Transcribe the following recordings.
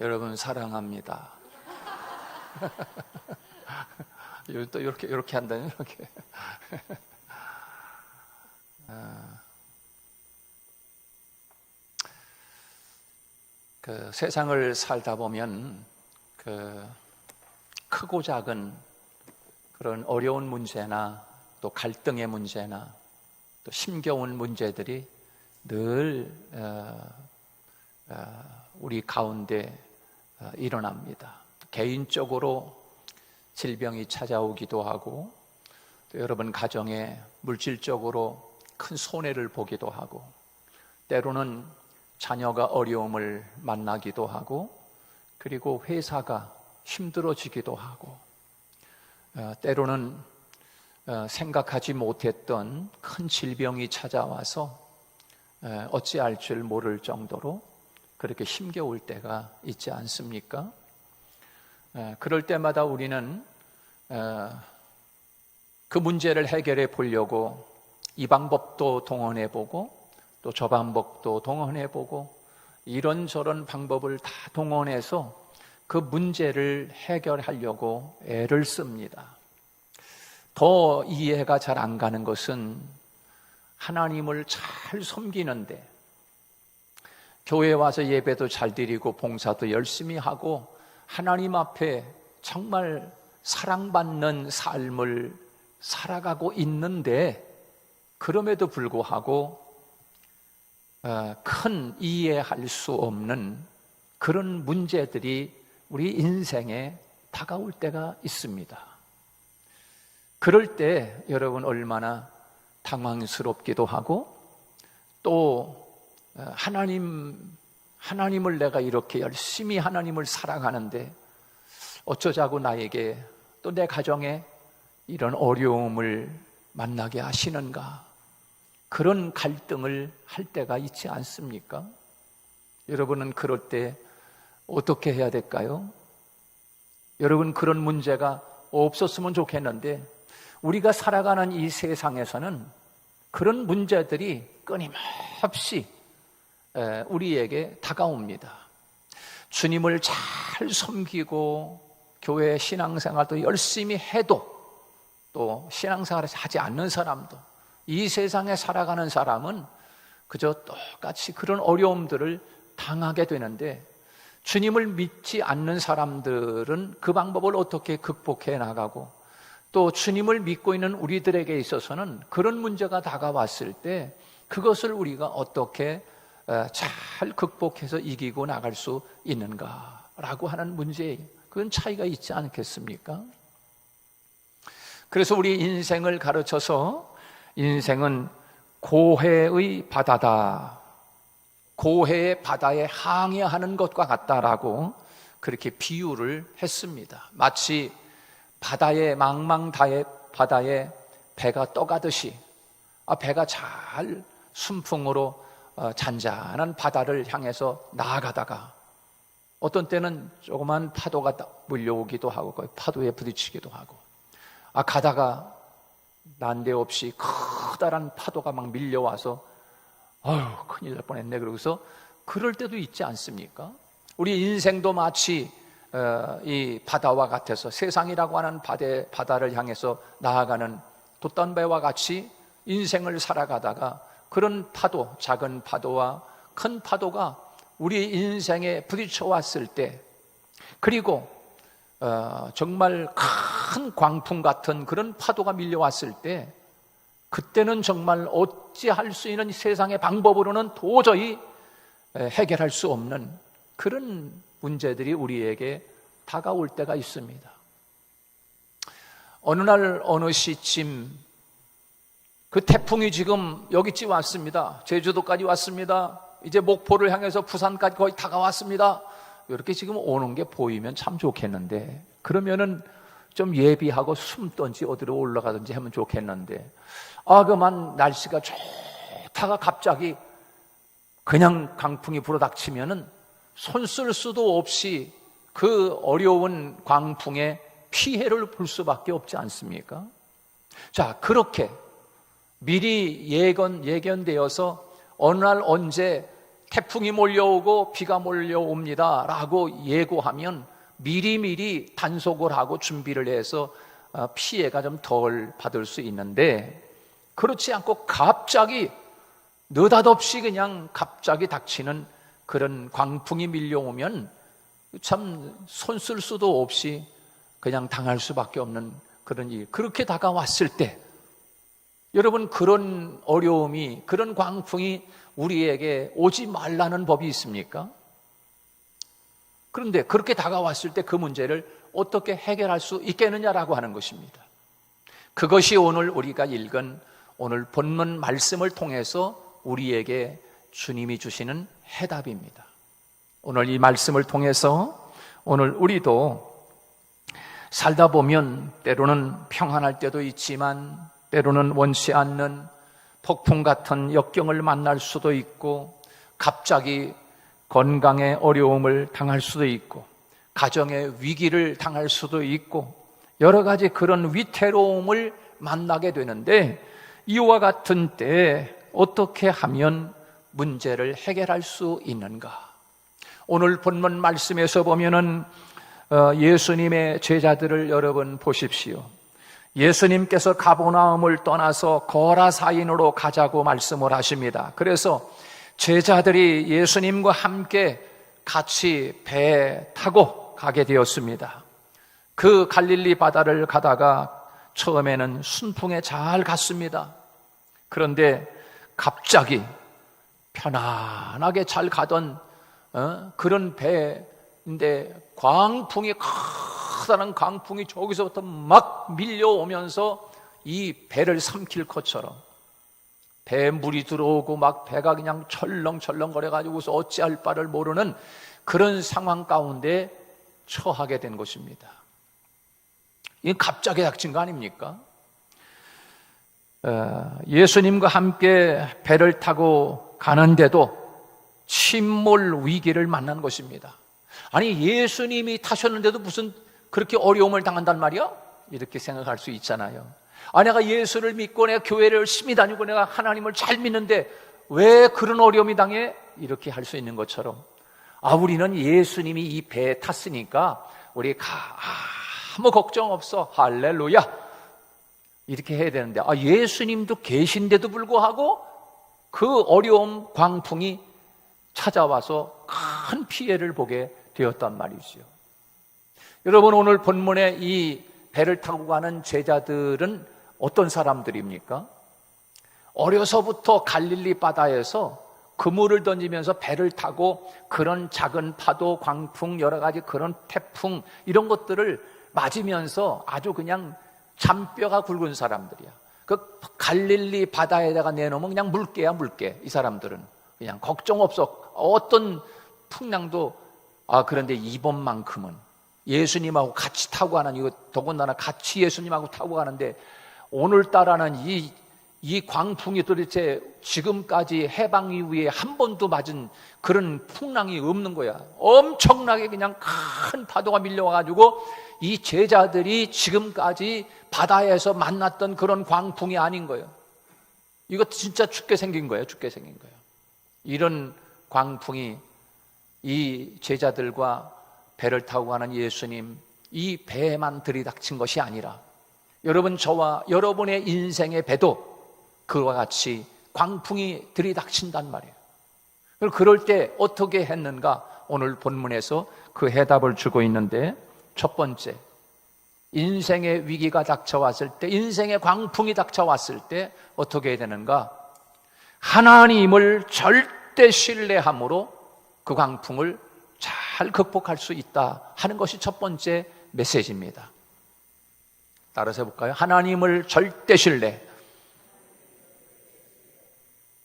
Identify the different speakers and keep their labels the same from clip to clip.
Speaker 1: 여러분 사랑합니다. 또 이렇게 이렇게 한다니 이렇게. 아, 그 세상을 살다 보면 그 크고 작은 그런 어려운 문제나 또 갈등의 문제나 또 힘겨운 문제들이 늘 어, 어, 우리 가운데 어, 일어납니다. 개인적으로 질병이 찾아오기도 하고 또 여러분 가정에 물질적으로 큰 손해를 보기도 하고 때로는 자녀가 어려움을 만나기도 하고 그리고 회사가 힘들어지기도 하고 어, 때로는 어, 생각하지 못했던 큰 질병이 찾아와서 어, 어찌할 줄 모를 정도로 그렇게 힘겨울 때가 있지 않습니까? 에, 그럴 때마다 우리는 에, 그 문제를 해결해 보려고 이 방법도 동원해 보고 또 저 방법도 동원해 보고 이런저런 방법을 다 동원해서 그 문제를 해결하려고 애를 씁니다. 더 이해가 잘 안 가는 것은 하나님을 잘 섬기는데 교회 와서 예배도 잘 드리고 봉사도 열심히 하고 하나님 앞에 정말 사랑받는 삶을 살아가고 있는데 그럼에도 불구하고 어, 큰 이해할 수 없는 그런 문제들이 우리 인생에 다가올 때가 있습니다. 그럴 때 여러분 얼마나 당황스럽기도 하고 또 어, 하나님 하나님을 내가 이렇게 열심히 하나님을 사랑하는데 어쩌자고 나에게 또 내 가정에 이런 어려움을 만나게 하시는가? 그런 갈등을 할 때가 있지 않습니까? 여러분은 그럴 때 어떻게 해야 될까요? 여러분 그런 문제가 없었으면 좋겠는데 우리가 살아가는 이 세상에서는 그런 문제들이 끊임없이 우리에게 다가옵니다. 주님을 잘 섬기고 교회 신앙생활도 열심히 해도 또 신앙생활을 하지 않는 사람도 이 세상에 살아가는 사람은 그저 똑같이 그런 어려움들을 당하게 되는데 주님을 믿지 않는 사람들은 그 방법을 어떻게 극복해 나가고 또 주님을 믿고 있는 우리들에게 있어서는 그런 문제가 다가왔을 때 그것을 우리가 어떻게 잘 극복해서 이기고 나갈 수 있는가라고 하는 문제 그건 차이가 있지 않겠습니까? 그래서 우리 인생을 가르쳐서 인생은 고해의 바다다. 고해의 바다에 항해하는 것과 같다라고 그렇게 비유를 했습니다. 마치 바다에 망망다에 바다에 배가 떠가듯이 아, 배가 잘 순풍으로 어, 잔잔한 바다를 향해서 나아가다가 어떤 때는 조그만 파도가 물려오기도 하고 파도에 부딪히기도 하고 아 가다가 난데없이 커다란 파도가 막 밀려와서 아유 큰일 날 뻔했네 그러고서 그럴 때도 있지 않습니까? 우리 인생도 마치 어, 이 바다와 같아서 세상이라고 하는 바다, 바다를 향해서 나아가는 돛단배와 같이 인생을 살아가다가 그런 파도, 작은 파도와 큰 파도가 우리 인생에 부딪혀 왔을 때 그리고 어, 정말 큰 광풍 같은 그런 파도가 밀려왔을 때 그때는 정말 어찌할 수 있는 세상의 방법으로는 도저히 해결할 수 없는 그런 문제들이 우리에게 다가올 때가 있습니다. 어느 날 어느 시쯤 그 태풍이 지금 여기쯤 왔습니다. 제주도까지 왔습니다. 이제 목포를 향해서 부산까지 거의 다가왔습니다. 이렇게 지금 오는 게 보이면 참 좋겠는데 그러면은 좀 예비하고 숨던지 어디로 올라가든지 하면 좋겠는데 아 그만 날씨가 좋다가 갑자기 그냥 강풍이 불어닥치면은 손 쓸 수도 없이 그 어려운 광풍에 피해를 볼 수밖에 없지 않습니까? 자 그렇게 미리 예견 예견되어서 어느 날 언제 태풍이 몰려오고 비가 몰려옵니다. 라고 예고하면 미리미리 단속을 하고 준비를 해서 어, 피해가 좀 덜 받을 수 있는데 그렇지 않고 갑자기 느닷없이 그냥 갑자기 닥치는 그런 광풍이 밀려오면 참 손 쓸 수도 없이 그냥 당할 수밖에 없는 그런 일. 그렇게 다가왔을 때 여러분 그런 어려움이 그런 광풍이 우리에게 오지 말라는 법이 있습니까? 그런데 그렇게 다가왔을 때 그 문제를 어떻게 해결할 수 있겠느냐라고 하는 것입니다. 그것이 오늘 우리가 읽은 오늘 본문 말씀을 통해서 우리에게 주님이 주시는 해답입니다. 오늘 이 말씀을 통해서 오늘 우리도 살다 보면 때로는 평안할 때도 있지만 때로는 원치 않는 폭풍 같은 역경을 만날 수도 있고 갑자기 건강에 어려움을 당할 수도 있고 가정의 위기를 당할 수도 있고 여러 가지 그런 위태로움을 만나게 되는데 이와 같은 때 어떻게 하면 문제를 해결할 수 있는가? 오늘 본문 말씀에서 보면은 어, 예수님의 제자들을 여러분 보십시오. 예수님께서 가보나움을 떠나서 거라사인으로 가자고 말씀을 하십니다. 그래서 제자들이 예수님과 함께 같이 배 타고 가게 되었습니다. 그 갈릴리 바다를 가다가 처음에는 순풍에 잘 갔습니다. 그런데 갑자기 편안하게 잘 가던 어? 그런 배인데 광풍이 커다란 광풍이 저기서부터 막 밀려오면서 이 배를 삼킬 것처럼 배에 물이 들어오고 막 배가 그냥 철렁철렁 거려가지고서 어찌할 바를 모르는 그런 상황 가운데 처하게 된 것입니다. 이 갑자기 닥친 거 아닙니까? 어, 예수님과 함께 배를 타고 가는데도 침몰 위기를 만난 것입니다. 아니, 예수님이 타셨는데도 무슨 그렇게 어려움을 당한단 말이야? 이렇게 생각할 수 있잖아요. 아, 내가 예수를 믿고 내가 교회를 열심히 다니고 내가 하나님을 잘 믿는데 왜 그런 어려움이 당해? 이렇게 할 수 있는 것처럼. 아, 우리는 예수님이 이 배에 탔으니까 우리 가, 아무 걱정 없어. 할렐루야. 이렇게 해야 되는데, 아, 예수님도 계신데도 불구하고 그 어려움 광풍이 찾아와서 큰 피해를 보게 되었단 말이지요. 여러분 오늘 본문에 이 배를 타고 가는 제자들은 어떤 사람들입니까? 어려서부터 갈릴리 바다에서 그물을 던지면서 배를 타고 그런 작은 파도, 광풍, 여러 가지 그런 태풍 이런 것들을 맞으면서 아주 그냥 잔뼈가 굵은 사람들이야. 그 갈릴리 바다에다가 내놓으면 그냥 물개야 물개. 이 사람들은 그냥 걱정 없어. 어떤 풍랑도 아 그런데 이번만큼은 예수님하고 같이 타고 가는 이거 더군다나 같이 예수님하고 타고 가는데 오늘따라는 이, 이 광풍이 도대체 지금까지 해방 이후에 한 번도 맞은 그런 풍랑이 없는 거야. 엄청나게 그냥 큰 파도가 밀려와가지고 이 제자들이 지금까지 바다에서 만났던 그런 광풍이 아닌 거예요. 이거 진짜 죽게 생긴 거예요. 죽게 생긴 거예요. 이런 광풍이 이 제자들과 배를 타고 가는 예수님, 이 배에만 들이닥친 것이 아니라 여러분 저와 여러분의 인생의 배도 그와 같이 광풍이 들이닥친단 말이에요. 그럴 때 어떻게 했는가? 오늘 본문에서 그 해답을 주고 있는데 첫 번째, 인생의 위기가 닥쳐왔을 때, 인생의 광풍이 닥쳐왔을 때 어떻게 해야 되는가? 하나님을 절대 신뢰함으로 그 광풍을 잘 극복할 수 있다 하는 것이 첫 번째 메시지입니다. 따라서 해볼까요? 하나님을 절대 신뢰.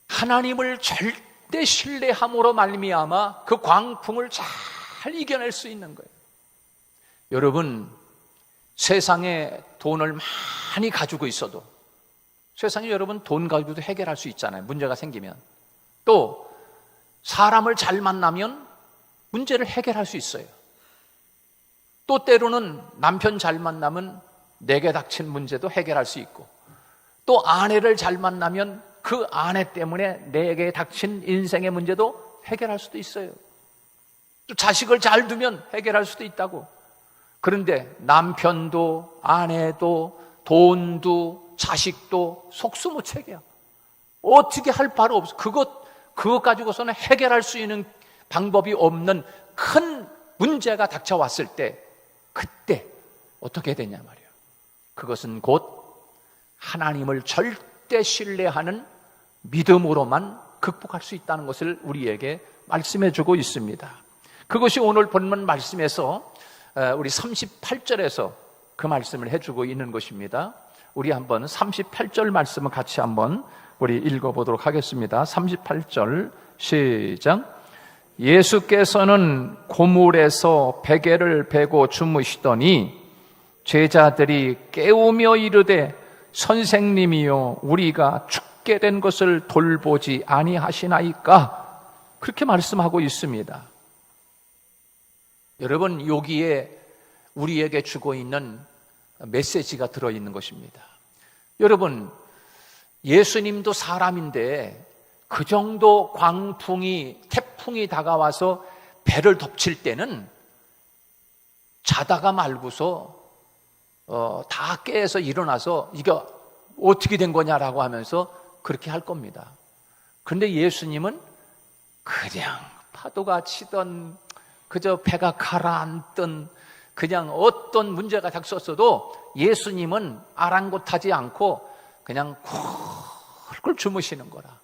Speaker 1: 하나님을 절대 신뢰함으로 말미암아 그 광풍을 잘 이겨낼 수 있는 거예요. 여러분 세상에 돈을 많이 가지고 있어도 세상에 여러분 돈 가지고도 해결할 수 있잖아요. 문제가 생기면 또 사람을 잘 만나면 문제를 해결할 수 있어요. 또 때로는 남편 잘 만나면 내게 닥친 문제도 해결할 수 있고 또 아내를 잘 만나면 그 아내 때문에 내게 닥친 인생의 문제도 해결할 수도 있어요. 또 자식을 잘 두면 해결할 수도 있다고. 그런데 남편도 아내도 돈도 자식도 속수무책이야. 어떻게 할 바로 없어. 그것 그것 가지고서는 해결할 수 있는 방법이 없는 큰 문제가 닥쳐왔을 때 그때 어떻게 되냐 말이에요. 그것은 곧 하나님을 절대 신뢰하는 믿음으로만 극복할 수 있다는 것을 우리에게 말씀해 주고 있습니다. 그것이 오늘 본문 말씀에서 어, 우리 38절에서 그 말씀을 해주고 있는 것입니다. 우리 한번 38절 말씀을 같이 한번 우리 읽어보도록 하겠습니다. 38절 시작. 예수께서는 고물에서 베개를 베고 주무시더니 제자들이 깨우며 이르되 선생님이요 우리가 죽게 된 것을 돌보지 아니하시나이까 그렇게 말씀하고 있습니다. 여러분 여기에 우리에게 주고 있는 메시지가 들어 있는 것입니다. 여러분 예수님도 사람인데 그 정도 광풍이 태풍이 다가와서 배를 덮칠 때는 자다가 말고서 어, 다 깨서 일어나서 이게 어떻게 된 거냐라고 하면서 그렇게 할 겁니다. 그런데 예수님은 그냥 파도가 치던 그저 배가 가라앉던 그냥 어떤 문제가 닥쳤어도 예수님은 아랑곳하지 않고 그냥 쿨쿨 주무시는 거라.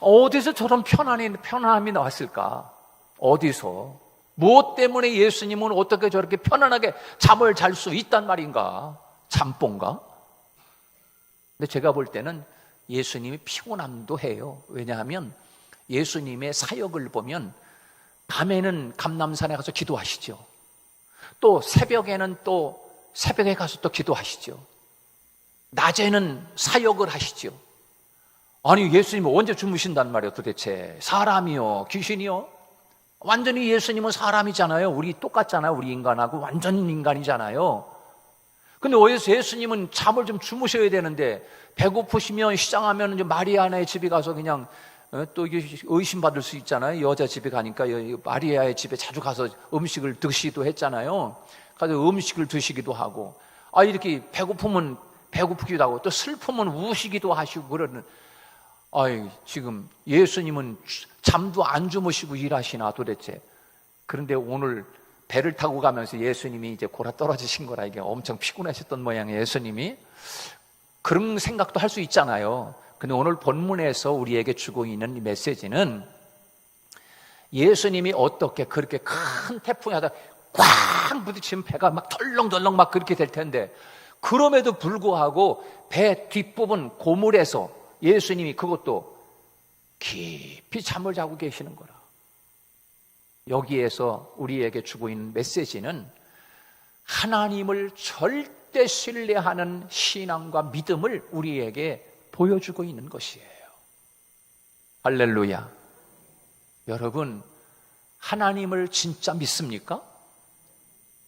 Speaker 1: 어디서 저런 편안이, 편안함이 나왔을까? 어디서? 무엇 때문에 예수님은 어떻게 저렇게 편안하게 잠을 잘 수 있단 말인가? 잠뽕가? 근데 제가 볼 때는 예수님이 피곤함도 해요. 왜냐하면 예수님의 사역을 보면 밤에는 감남산에 가서 기도하시죠. 또 새벽에는 또 새벽에 가서 또 기도하시죠. 낮에는 사역을 하시죠. 아니 예수님은 언제 주무신단 말이에요 도대체? 사람이요? 귀신이요? 완전히 예수님은 사람이잖아요. 우리 똑같잖아요. 우리 인간하고 완전 인간이잖아요. 근데 어디서 예수님은 잠을 좀 주무셔야 되는데 배고프시면 시장하면 마리아나의 집에 가서 그냥 어, 또 의심받을 수 있잖아요 여자 집에 가니까 마리아의 집에 자주 가서 음식을 드시기도 했잖아요 가서 음식을 드시기도 하고 아 이렇게 배고프면 배고프기도 하고 또 슬프면 우시기도 하시고 그러는 아이, 지금 예수님은 잠도 안 주무시고 일하시나 도대체. 그런데 오늘 배를 타고 가면서 예수님이 이제 골아 떨어지신 거라 이게 엄청 피곤하셨던 모양이에요, 예수님이. 그런 생각도 할 수 있잖아요. 근데 오늘 본문에서 우리에게 주고 있는 이 메시지는 예수님이 어떻게 그렇게 큰 태풍이 하다 꽝 부딪히면 배가 막 덜렁덜렁 막 그렇게 될 텐데 그럼에도 불구하고 배 뒷부분 고물에서 예수님이 그것도 깊이 잠을 자고 계시는 거라. 여기에서 우리에게 주고 있는 메시지는 하나님을 절대 신뢰하는 신앙과 믿음을 우리에게 보여주고 있는 것이에요. 할렐루야. 여러분, 하나님을 진짜 믿습니까?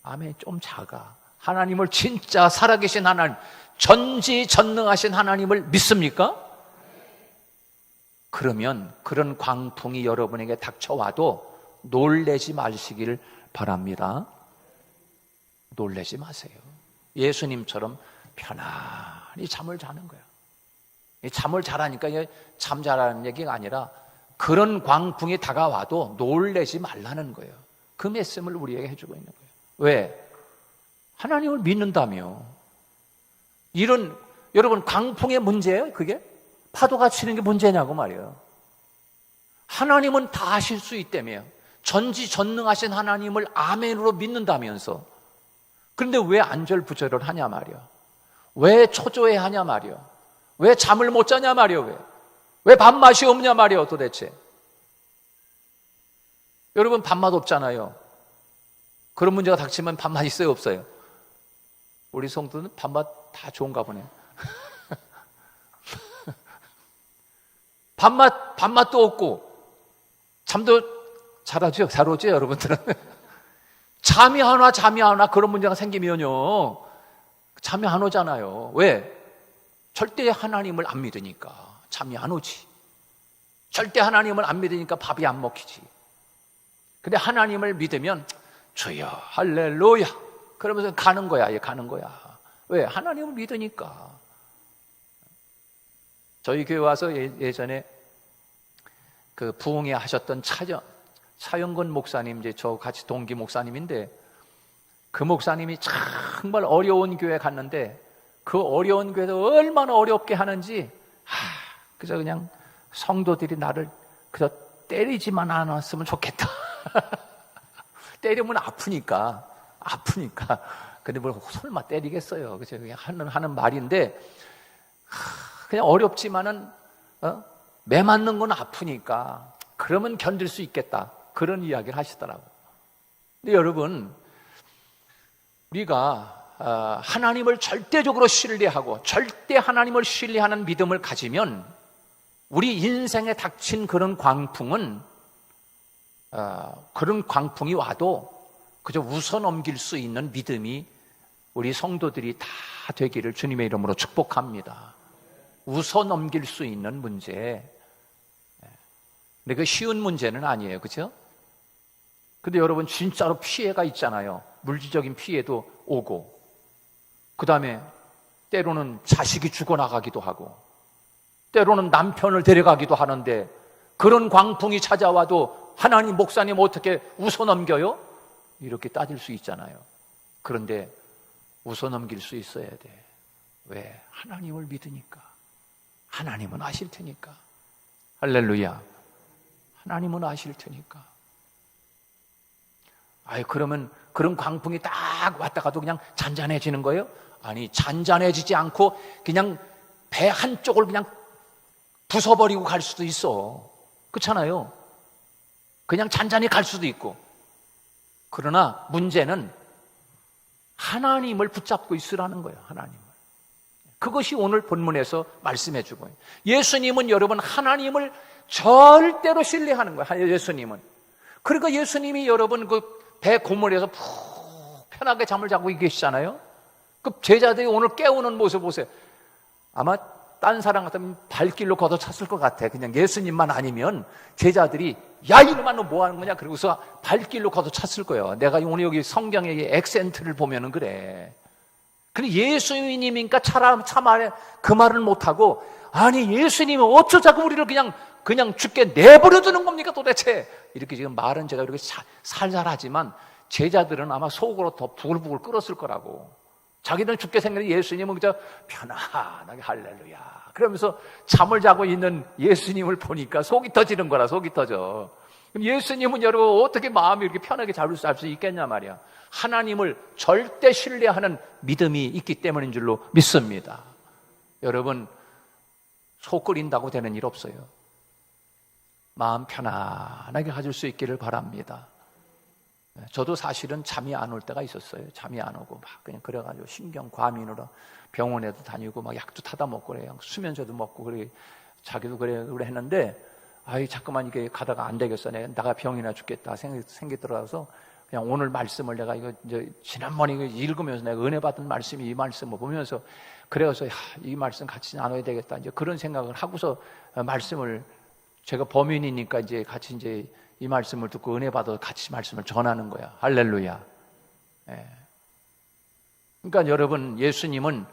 Speaker 1: 아멘, 좀 작아. 하나님을 진짜 살아계신 하나님, 전지 전능하신 하나님을 믿습니까? 그러면 그런 광풍이 여러분에게 닥쳐와도 놀래지 마시기를 바랍니다. 놀래지 마세요. 예수님처럼 편안히 잠을 자는 거예요. 잠을 자라니까 잠 자라는 얘기가 아니라 그런 광풍이 다가와도 놀래지 말라는 거예요. 그 말씀을 우리에게 해주고 있는 거예요. 왜? 하나님을 믿는다며. 이런, 여러분, 광풍의 문제예요, 그게? 파도가 치는 게 문제냐고 말이에요. 하나님은 다 하실 수 있다며. 전지전능하신 하나님을 아멘으로 믿는다면서. 그런데 왜 안절부절을 하냐 말이야. 왜 초조해 하냐 말이야. 왜 잠을 못 자냐 말이야, 왜. 왜 밥맛이 없냐 말이야, 도대체. 여러분, 밥맛 없잖아요. 그런 문제가 닥치면 밥맛 있어요, 없어요? 우리 성도는 밥맛 다 좋은가 보네요. 밥맛, 밥맛도 없고, 잠도 잘하죠? 잘 오죠, 여러분들은? 잠이 안 와, 잠이 안 와. 그런 문제가 생기면요. 잠이 안 오잖아요. 왜? 절대 하나님을 안 믿으니까 잠이 안 오지. 절대 하나님을 안 믿으니까 밥이 안 먹히지. 근데 하나님을 믿으면 주여 할렐루야 그러면서 가는 거야 얘 가는 거야 왜 하나님을 믿으니까 저희 교회 와서 예- 예전에 그 부흥회 하셨던 차영 차영근 목사님 이제 저 같이 동기 목사님인데 그 목사님이 정말 어려운 교회 갔는데 그 어려운 교회도 얼마나 어렵게 하는지 하, 그저 그냥 성도들이 나를 그저 때리지만 않았으면 좋겠다. 때리면 아프니까 아프니까. 근데 뭘 설마 때리겠어요. 그죠? 그냥 하는 하는 말인데 하, 그냥 어렵지만은 어? 매 맞는 건 아프니까 그러면 견딜 수 있겠다. 그런 이야기를 하시더라고. 근데 여러분 우리가 어, 하나님을 절대적으로 신뢰하고 절대 하나님을 신뢰하는 믿음을 가지면 우리 인생에 닥친 그런 광풍은 어, 그런 광풍이 와도 그저 웃어 넘길 수 있는 믿음이 우리 성도들이 다 되기를 주님의 이름으로 축복합니다. 웃어 넘길 수 있는 문제. 예. 근데 그 쉬운 문제는 아니에요. 그죠? 근데 여러분 진짜로 피해가 있잖아요. 물질적인 피해도 오고 그 다음에 때로는 자식이 죽어나가기도 하고 때로는 남편을 데려가기도 하는데 그런 광풍이 찾아와도 하나님 목사님 어떻게 웃어넘겨요? 이렇게 따질 수 있잖아요. 그런데 웃어넘길 수 있어야 돼. 왜? 하나님을 믿으니까. 하나님은 아실 테니까. 할렐루야. 하나님은 아실 테니까. 아이, 그러면 그런 광풍이 딱 왔다 가도 그냥 잔잔해지는 거예요? 아니, 잔잔해지지 않고 그냥 배 한쪽을 그냥 부숴버리고 갈 수도 있어. 그렇잖아요. 그냥 잔잔히 갈 수도 있고. 그러나 문제는 하나님을 붙잡고 있으라는 거예요. 하나님을. 그것이 오늘 본문에서 말씀해 주고 예수님은 여러분 하나님을 절대로 신뢰하는 거예요. 예수님은. 그러니까 예수님이 여러분 그 배 고물에서 푹 편하게 잠을 자고 계시잖아요. 그 제자들이 오늘 깨우는 모습 보세요. 아마 딴 사람 같으면 발길로 걷어찼을 것 같아. 그냥 예수님만 아니면 제자들이 야 이놈아 너 뭐 하는 거냐 그러고서 발길로 걷어찼을 거예요. 내가 오늘 여기 성경의 액센트를 보면은 그래. 근데 예수님이니까 차라 차말에 그 말을 못 하고 아니 예수님은 어쩌 자꾸 우리를 그냥 그냥 죽게 내버려 두는 겁니까 도대체 이렇게 지금 말은 제가 이렇게 사- 살살하지만 제자들은 아마 속으로 더 부글부글 끓었을 거라고. 자기들은 죽게 생긴 예수님은 그저 편안하게 할렐루야. 그러면서 잠을 자고 있는 예수님을 보니까 속이 터지는 거라 속이 터져. 그럼 예수님은 여러분 어떻게 마음이 이렇게 편하게 잡을 수, 수 있겠냐 말이야. 하나님을 절대 신뢰하는 믿음이 있기 때문인 줄로 믿습니다. 여러분 속 끓인다고 되는 일 없어요 마음 편안하게 가질 수 있기를 바랍니다. 네, 저도 사실은 잠이 안 올 때가 있었어요. 잠이 안 오고 막 그냥 그래가지고 신경 과민으로 병원에도 다니고 막 약도 타다 먹고 그래요. 수면제도 먹고 그래 자기도 그래 그래 했는데 아이 자꾸만 이게 가다가 안 되겠어. 내가 나가 병이나 죽겠다 생기 들어서 그냥 오늘 말씀을 내가 이거 이제 지난번에 이거 읽으면서 내가 은혜 받은 말씀이 이 말씀을 보면서 그래서 야, 이 말씀 같이 나눠야 되겠다. 이제 그런 생각을 하고서 말씀을 제가 범인이니까 이제 같이 이제 이 말씀을 듣고 은혜 받아 같이 말씀을 전하는 거야. 할렐루야. 예. 그러니까 여러분 예수님은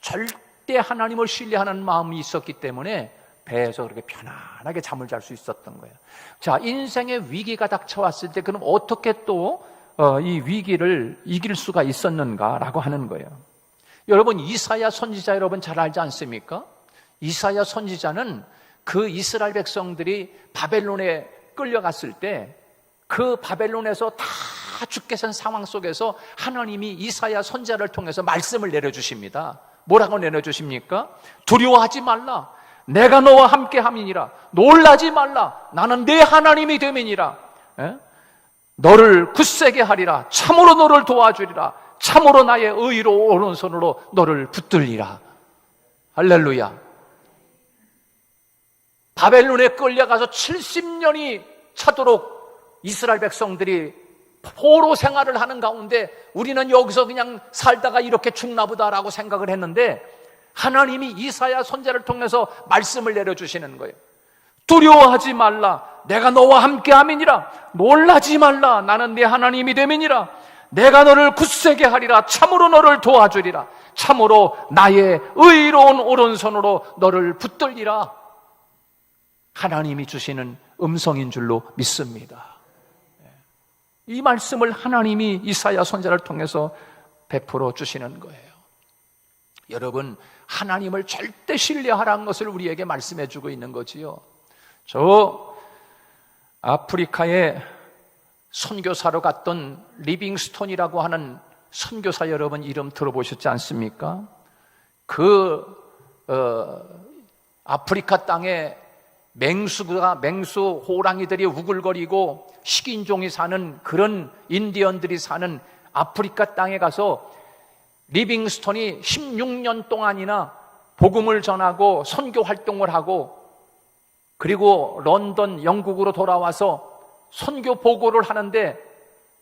Speaker 1: 절대 하나님을 신뢰하는 마음이 있었기 때문에 배에서 그렇게 편안하게 잠을 잘 수 있었던 거예요. 자, 인생의 위기가 닥쳐왔을 때 그럼 어떻게 또 어, 이 위기를 이길 수가 있었는가라고 하는 거예요. 여러분 이사야 선지자 여러분 잘 알지 않습니까? 이사야 선지자는 그 이스라엘 백성들이 바벨론에 끌려갔을 때 그 바벨론에서 다 죽게 산 상황 속에서 하나님이 이사야 선자를 통해서 말씀을 내려주십니다. 뭐라고 내려주십니까? 두려워하지 말라. 내가 너와 함께 함이니라. 놀라지 말라. 나는 내 하나님이 됨이니라. 에? 너를 굳세게 하리라. 참으로 너를 도와주리라. 참으로 나의 의로 오른손으로 너를 붙들리라. 할렐루야. 바벨론에 끌려가서 70년이 차도록 이스라엘 백성들이 포로 생활을 하는 가운데 우리는 여기서 그냥 살다가 이렇게 죽나 보다라고 생각을 했는데 하나님이 이사야 선자를 통해서 말씀을 내려주시는 거예요. 두려워하지 말라. 내가 너와 함께 함이니라. 놀라지 말라. 나는 네 하나님이 됨이니라. 내가 너를 굳세게 하리라. 참으로 너를 도와주리라. 참으로 나의 의로운 오른손으로 너를 붙들리라. 하나님이 주시는 음성인 줄로 믿습니다. 이 말씀을 하나님이 이사야 선자를 통해서 베풀어 주시는 거예요. 여러분, 하나님을 절대 신뢰하라는 것을 우리에게 말씀해 주고 있는 거지요. 저 아프리카에 선교사로 갔던 리빙스톤이라고 하는 선교사 여러분 이름 들어보셨지 않습니까? 그 어, 아프리카 땅에 맹수가 맹수 호랑이들이 우글거리고 식인종이 사는 그런 인디언들이 사는 아프리카 땅에 가서 리빙스톤이 16년 동안이나 복음을 전하고 선교 활동을 하고 그리고 런던 영국으로 돌아와서 선교 보고를 하는데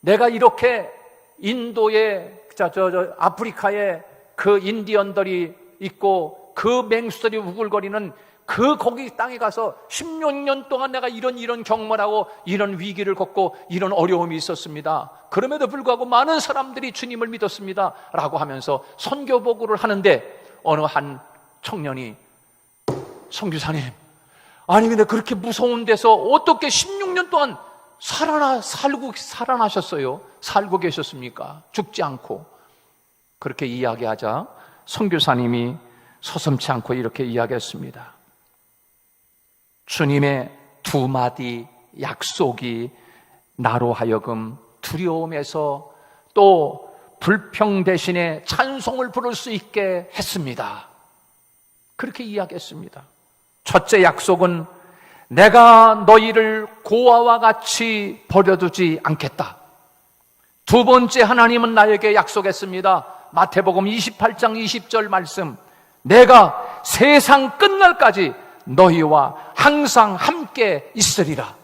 Speaker 1: 내가 이렇게 인도에 저, 저, 저 아프리카에 그 인디언들이 있고 그 맹수들이 우글거리는 그 거기 땅에 가서 16년 동안 내가 이런 이런 경험하고 이런 위기를 겪고 이런 어려움이 있었습니다. 그럼에도 불구하고 많은 사람들이 주님을 믿었습니다. 라고 하면서 선교 보고를 하는데 어느 한 청년이 성교사님 아니 근데 그렇게 무서운 데서 어떻게 16년 동안 살아나 살고 살아나셨어요? 살고 계셨습니까? 죽지 않고 그렇게 이야기하자 선교사님이 서슴치 않고 이렇게 이야기했습니다. 주님의 두 마디 약속이 나로 하여금 두려움에서 또 불평 대신에 찬송을 부를 수 있게 했습니다. 그렇게 이야기했습니다. 첫째 약속은 내가 너희를 고아와 같이 버려두지 않겠다. 두 번째 하나님은 나에게 약속했습니다. 마태복음 28장 20절 말씀. 내가 세상 끝날까지 너희와 항상 함께 있으리라.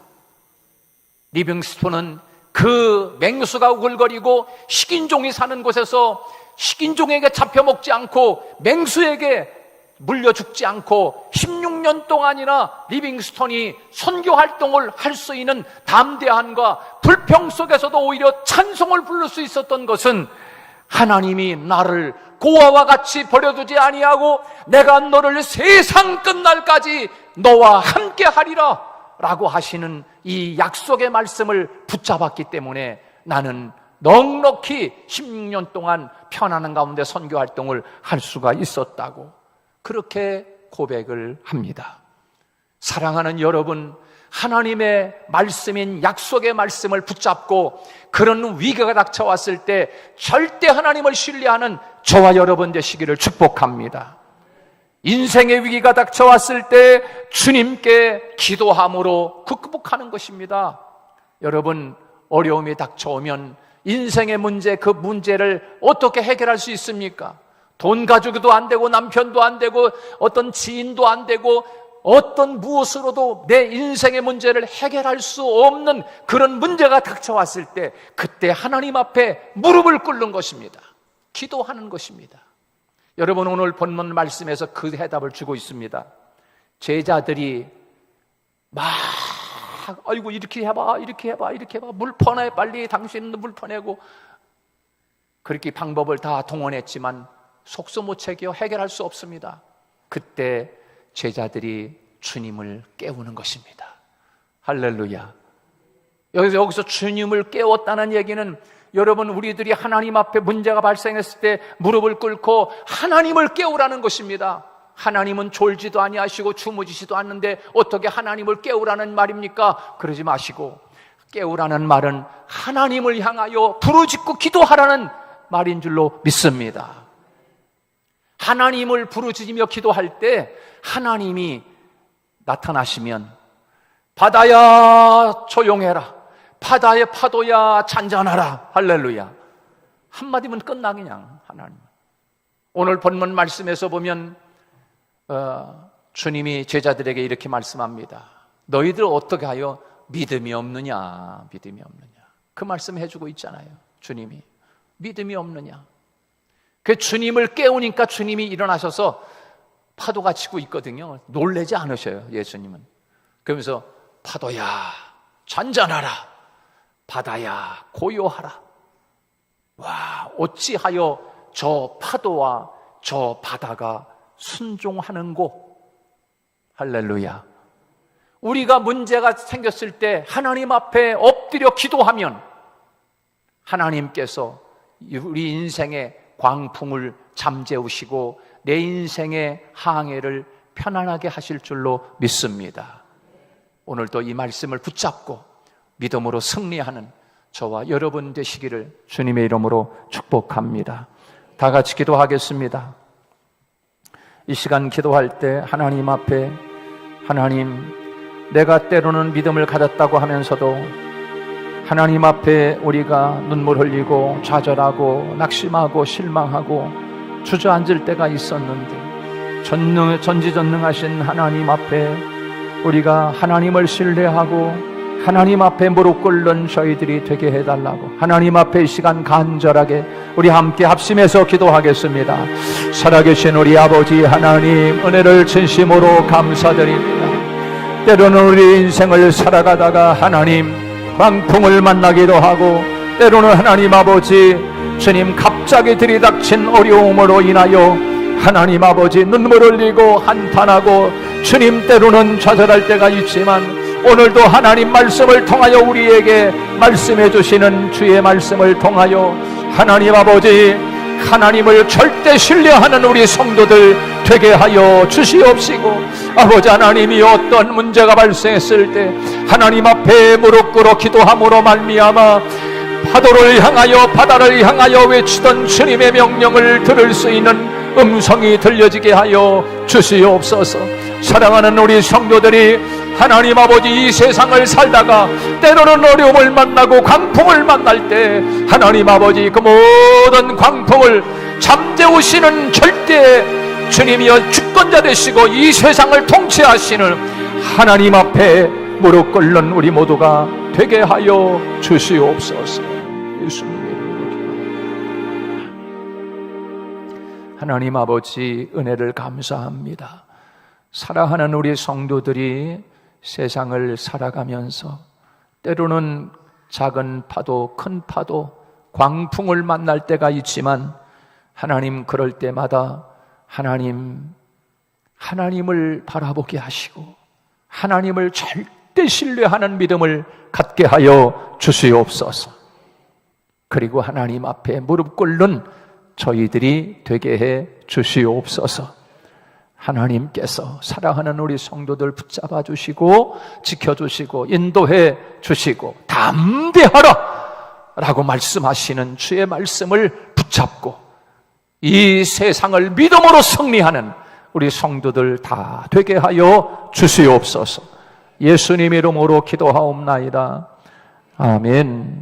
Speaker 1: 리빙스톤은 그 맹수가 우글거리고 식인종이 사는 곳에서 식인종에게 잡혀먹지 않고 맹수에게 물려 죽지 않고 16년 동안이나 리빙스톤이 선교 활동을 할 수 있는 담대함과 불평 속에서도 오히려 찬송을 부를 수 있었던 것은 하나님이 나를 고아와 같이 버려두지 아니하고 내가 너를 세상 끝날까지 너와 함께 하리라 라고 하시는 이 약속의 말씀을 붙잡았기 때문에 나는 넉넉히 16년 동안 편안한 가운데 선교 활동을 할 수가 있었다고 그렇게 고백을 합니다. 사랑하는 여러분, 하나님의 말씀인 약속의 말씀을 붙잡고 그런 위기가 닥쳐왔을 때 절대 하나님을 신뢰하는 저와 여러분 되시기를 축복합니다. 인생의 위기가 닥쳐왔을 때 주님께 기도함으로 극복하는 것입니다. 여러분, 어려움이 닥쳐오면 인생의 문제, 그 문제를 어떻게 해결할 수 있습니까? 돈 가지고도 안 되고 남편도 안 되고 어떤 지인도 안 되고 어떤 무엇으로도 내 인생의 문제를 해결할 수 없는 그런 문제가 닥쳐왔을 때 그때 하나님 앞에 무릎을 꿇는 것입니다. 기도하는 것입니다. 여러분 오늘 본문 말씀에서 그 해답을 주고 있습니다. 제자들이 막 아이고 이렇게 해봐 이렇게 해봐 이렇게 해봐 물 퍼내 빨리 당신은 물 퍼내고 그렇게 방법을 다 동원했지만 속수무책이요 해결할 수 없습니다. 그때 제자들이 주님을 깨우는 것입니다. 할렐루야. 여기서 여기서 주님을 깨웠다는 얘기는 여러분 우리들이 하나님 앞에 문제가 발생했을 때 무릎을 꿇고 하나님을 깨우라는 것입니다. 하나님은 졸지도 아니하시고 주무지시도 않는데 어떻게 하나님을 깨우라는 말입니까? 그러지 마시고 깨우라는 말은 하나님을 향하여 부르짖고 기도하라는 말인 줄로 믿습니다. 하나님을 부르짖으며 기도할 때 하나님이 나타나시면 바다야 조용해라. 바다의 파도야 잔잔하라. 할렐루야. 한마디면 끝나 그냥 하나님. 오늘 본문 말씀에서 보면 어, 주님이 제자들에게 이렇게 말씀합니다. 너희들 어떻게 하여 믿음이 없느냐? 믿음이 없느냐? 그 말씀 해주고 있잖아요. 주님이 믿음이 없느냐? 그 주님을 깨우니까 주님이 일어나셔서 파도가 치고 있거든요. 놀래지 않으셔요, 예수님은. 그러면서 파도야, 잔잔하라. 바다야, 고요하라. 와, 어찌하여 저 파도와 저 바다가 순종하는고? 할렐루야. 우리가 문제가 생겼을 때 하나님 앞에 엎드려 기도하면 하나님께서 우리 인생의 광풍을 잠재우시고 내 인생의 항해를 편안하게 하실 줄로 믿습니다. 오늘도 이 말씀을 붙잡고 믿음으로 승리하는 저와 여러분 되시기를 주님의 이름으로 축복합니다. 다 같이 기도하겠습니다. 이 시간 기도할 때 하나님 앞에 하나님 내가 때로는 믿음을 가졌다고 하면서도 하나님 앞에 우리가 눈물 흘리고 좌절하고 낙심하고 실망하고 주저앉을 때가 있었는데 전능, 전지전능하신 하나님 앞에 우리가 하나님을 신뢰하고 하나님 앞에 무릎 꿇는 저희들이 되게 해달라고 하나님 앞에 이 시간 간절하게 우리 함께 합심해서 기도하겠습니다. 살아계신 우리 아버지 하나님 은혜를 진심으로 감사드립니다. 때로는 우리 인생을 살아가다가 하나님 광풍을 만나기도 하고 때로는 하나님 아버지 주님 갑자기 들이닥친 어려움으로 인하여 하나님 아버지 눈물 흘리고 한탄하고 주님 때로는 좌절할 때가 있지만 오늘도 하나님 말씀을 통하여 우리에게 말씀해 주시는 주의 말씀을 통하여 하나님 아버지 하나님을 절대 신뢰하는 우리 성도들 되게 하여 주시옵시고 아버지 하나님이 어떤 문제가 발생했을 때 하나님 앞에 무릎 꿇어 기도함으로 말미암아 파도를 향하여 바다를 향하여 외치던 주님의 명령을 들을 수 있는 음성이 들려지게 하여 주시옵소서. 사랑하는 우리 성도들이 하나님 아버지 이 세상을 살다가 때로는 어려움을 만나고 광풍을 만날 때 하나님 아버지 그 모든 광풍을 잠재우시는 절대 주님이여 주권자 되시고 이 세상을 통치하시는 하나님 앞에 무릎 꿇는 우리 모두가 되게 하여 주시옵소서 예수님. 하나님 아버지 은혜를 감사합니다. 사랑하는 우리 성도들이 세상을 살아가면서 때로는 작은 파도, 큰 파도, 광풍을 만날 때가 있지만 하나님 그럴 때마다 하나님, 하나님을 바라보게 하시고 하나님을 절대 신뢰하는 믿음을 갖게 하여 주시옵소서. 그리고 하나님 앞에 무릎 꿇는 저희들이 되게 해 주시옵소서. 하나님께서 사랑하는 우리 성도들 붙잡아 주시고 지켜 주시고 인도해 주시고 담대하라 라고 말씀하시는 주의 말씀을 붙잡고 이 세상을 믿음으로 승리하는 우리 성도들 다 되게 하여 주시옵소서. 예수님 이름으로 기도하옵나이다. 아멘